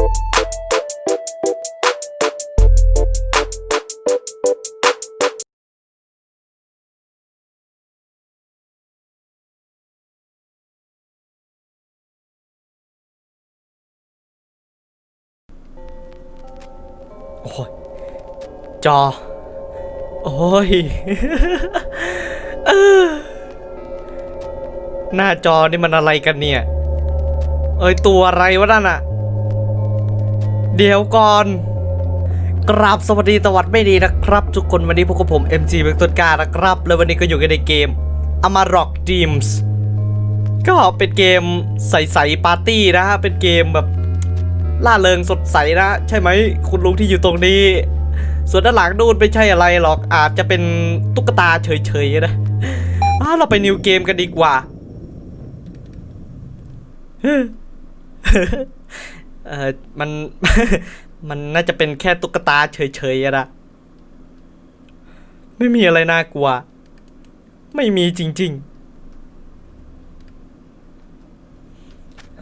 โอ้ยจอ โอ้ย หน้าจอนี่มันอะไรกันเนี่ย เอ้ย ตัวอะไรวะนั่นอะ เดี๋ยวก่อน กราบสวัสดีตวัดไม่ดีนะครับ ทุกคนวันนี้พวกบผม MG เป็นต้นกล้านะครับ แล้ววันนี้ก็อยู่กันในเกม Amarok Dreams ก็เป็นเกมใสๆปาร์ตี้นะฮะ เป็นเกมแบบล่าเริงสดใสนะ ใช่ไหมคุณลุงที่อยู่ตรงนี้ ส่วนด้านหลังนู่นไม่ใช่อะไรหรอกอาจจะเป็นตุ๊กตาเฉยๆนะเราไปนิวเกมกันดีกว่า เออมัน มันน่าจะเป็นแค่ตุ๊กตาเฉยๆอะนะไม่มีอะไรน่ากลัว ไม่มีจริง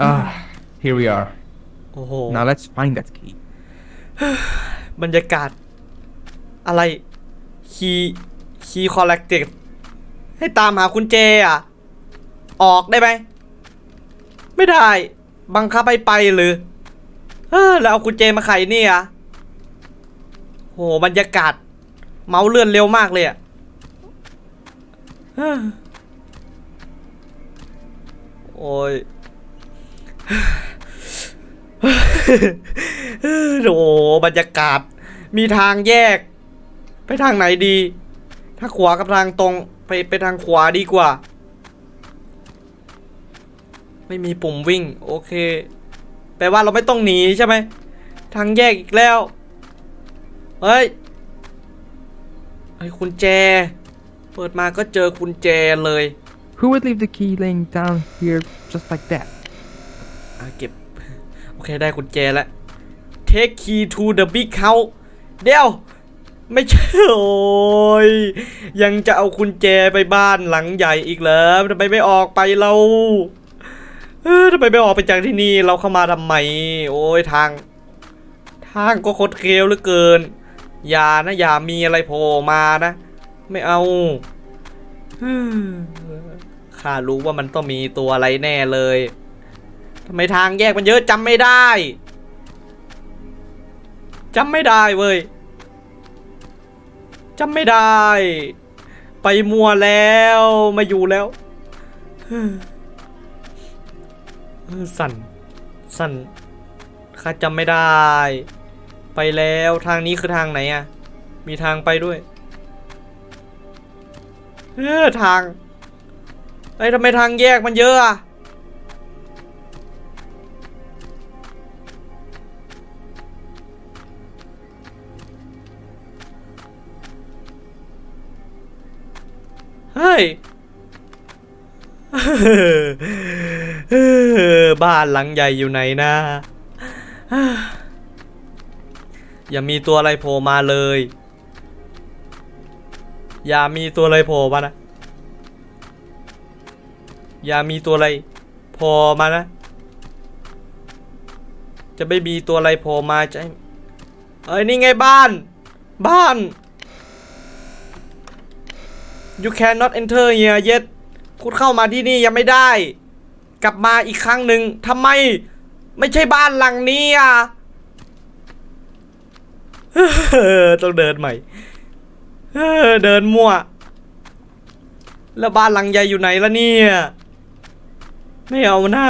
Ah, here we are. ๆ โอ้โห Now let's find that key. บรรยากาศ อะไร คีคีคอลเลกเตให้ตามหาคุณเจอะ ออกได้ไหม ไม่ได้ บังคับให้ไปหรือเออ แล้วเอาคุณเจมาไขนี่อะโหบรรยากาศ เมาเลื่อนเร็วมากเลยอะโอ้ยโอ้โหบรรยากาศ มีทางแยก ไปทางไหนดี ถ้าขวากับทางตรง ไปไปทางขวาดีกว่า ไม่มีปุ่มวิ่ง โอเค แปลว่าเราไม่ต้องหนีใช่ไหมทางแยกอีกแล้ว เฮ้ยเฮ้ยคุณแจ เปิดมาก็เจอคุณแจเลย Who would leave the key laying down here just like that? อะเก็บ โอเคได้กุญแจแล้ว Take key to the big house เดี๋ยว ไม่ใช่โอ้ยยังจะเอากุญแจไปบ้านหลังใหญ่อีกเหรอทำไมไม่ออกไปเรา เออทำไมไม่ออกไปจากที่นี่ เราเข้ามาทำไม โอ้ยทาง ทางก็คดเคี้ยวเหลือเกิน อย่านะ อย่ามีอะไรโผล่มานะ ไม่เอาข้ารู้ว่ามันต้องมีตัวอะไรแน่เลยทำไมทางแยกมันเยอะจำไม่ได้จำไม่ได้เว้ยจำไม่ได้ ไปมัวแล้ว มาอยู่แล้ว สั่น สั่นข้าจำไม่ได้ ไปแล้วทางนี้คือทางไหนอะมีทางไปด้วยเออทางไอ้ทำไมทางแยกมันเยอะอะเฮ้ย บ้านหลังใหญ่อยู่ไหนนะ อย่ามีตัวอะไรโผล่มาเลย อย่ามีตัวอะไรโผล่มานะ อย่ามีตัวอะไรโผล่มานะ จะไม่มีตัวอะไรโผล่มาจะให้เอ้ยนี่ไงบ้าน บ้าน you cannot enter here yet คุณเข้ามาที่นี่ยังไม่ได้ กลับมาอีกครั้งหนึ่งทำไม ไม่ใช่บ้านหลังนี้อะต้องเดินใหม่เดินมั่ว แล้วบ้านหลังใหญ่อยู่ไหนล่ะเนี่ย ไม่เอาหน้า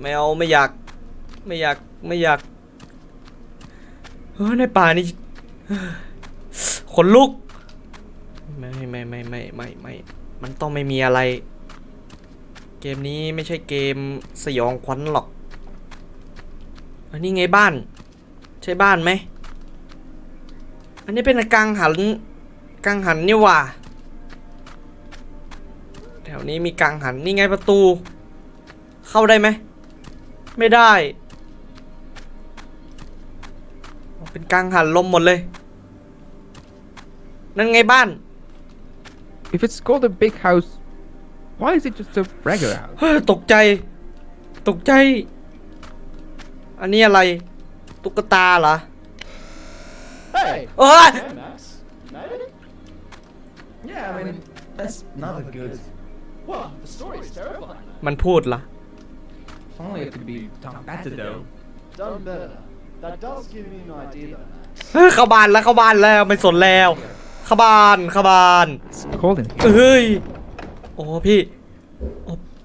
ไม่เอาไม่อยาก ไม่อยากไม่อยากเฮ้ยในป่านี่ขนลุก ไม่ไม่ไม่ไม่ไม่ไม่ มันต้องไม่มีอะไร กมนี้ไม่ใช่เกมสยองขวัญหรอก อันนี้ไงบ้าน ใช่บ้านไหม อันนี้เป็นกังหันกังหันนี่ว่าแถวนี้มีกังหันนี่ไงประตู เข้าได้ไหม ไม่ได้ เป็นกังหันลมหมดเลย นั่นไงบ้าน If it's called a big house, why is it just a regular house? เฮ้ยตกใจ ตกใจ อันนี้อะไร ตุ๊กตาเหรอ Hey! เอ้ย Hey, Max. United? Yeah, I mean, that's not a good. Well, the story's terrifying. มันพูดเหรอ If only it could be done better though. Done better. That does give me an idea, though, Max. เฮ้ยเข้าบ้านแล้วเข้าบ้านแล้วไม่สนแล้วเข้าบ้านเข้าบ้าน It's cold in here. เฮ้ย โอ้พี่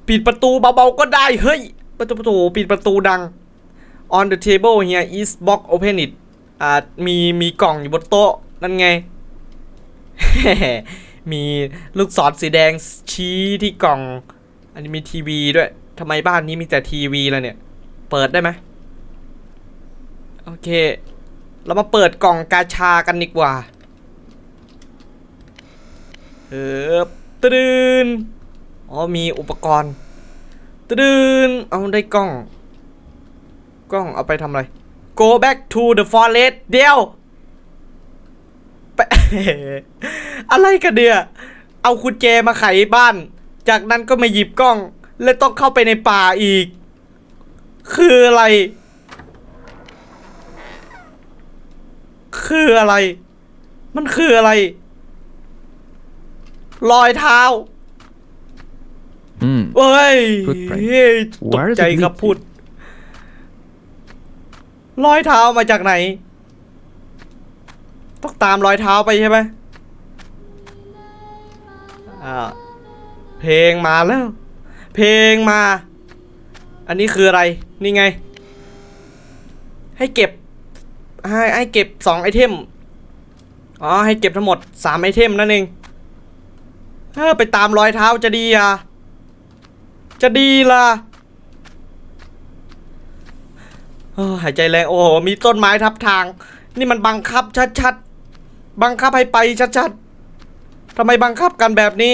ปิดประตูเบาๆก็ได้เฮ้ยประตูประตูปิดประตูดัง on the table here is box open it อ่ามีมีกล่องอยู่บนโต๊ะ นั่นไง มีลูกศรสีแดงชี้ที่กล่อง อันนี้มีทีวีด้วยทำไมบ้านนี้มีแต่ทีวีแล่ะเนี่ย เปิดได้ไหมโอเค เรามาเปิดกล่องกาชากันดีกว่าเออ ตะดืนอ๋อมีอุปกรณ์ตะดืนเอาได้กล้อง กล้องเอาไปทำอะไร go back to the forest เดียวไปอะไรกันเดียเอากุญแจมาไขบ้าน จากนั้นก็มาหยิบกล้อง และต้องเข้าไปในป่าอีก คืออะไร คืออะไร มันคืออะไร รอยเท้า Hmm. เอ้ย Footprint. เฮ้ยตก Where does ใจ it lead ครับ to? พูด รอยเท้ามาจากไหน ต้องตามรอยเท้าไปใช่ไหมอ่าเพลงมาแล้ว เพลงมา อันนี้คืออะไร นี่ไง ให้เก็บ ให้ให้เก็บสองไอเทม อ๋อ ให้เก็บทั้งหมดสามไอเทมนั่นเองเออ ไปตามรอยเท้าจะดีอะ จะดีล่ะหายใจแรงโอ้โหมีต้นไม้ทับทาง นี่มันบังคับชัดๆ บังคับให้ไปชัดๆทำไมบังคับกันแบบนี้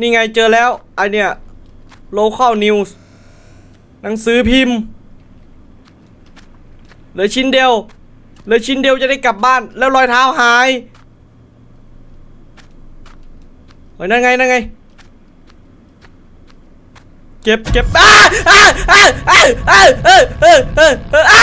นี่ไงเจอแล้วไอเนี่ย local news หนังสือพิมพ์เหลือชิ้นเดียวเหลือชิ้นเดียวจะได้กลับบ้านแล้วรอยเท้าหาย ฮ้ยนั่นไงนั่นไงเก็บเก็บอ้าอ้าอ้าอ้าอ้าอ้าอ้า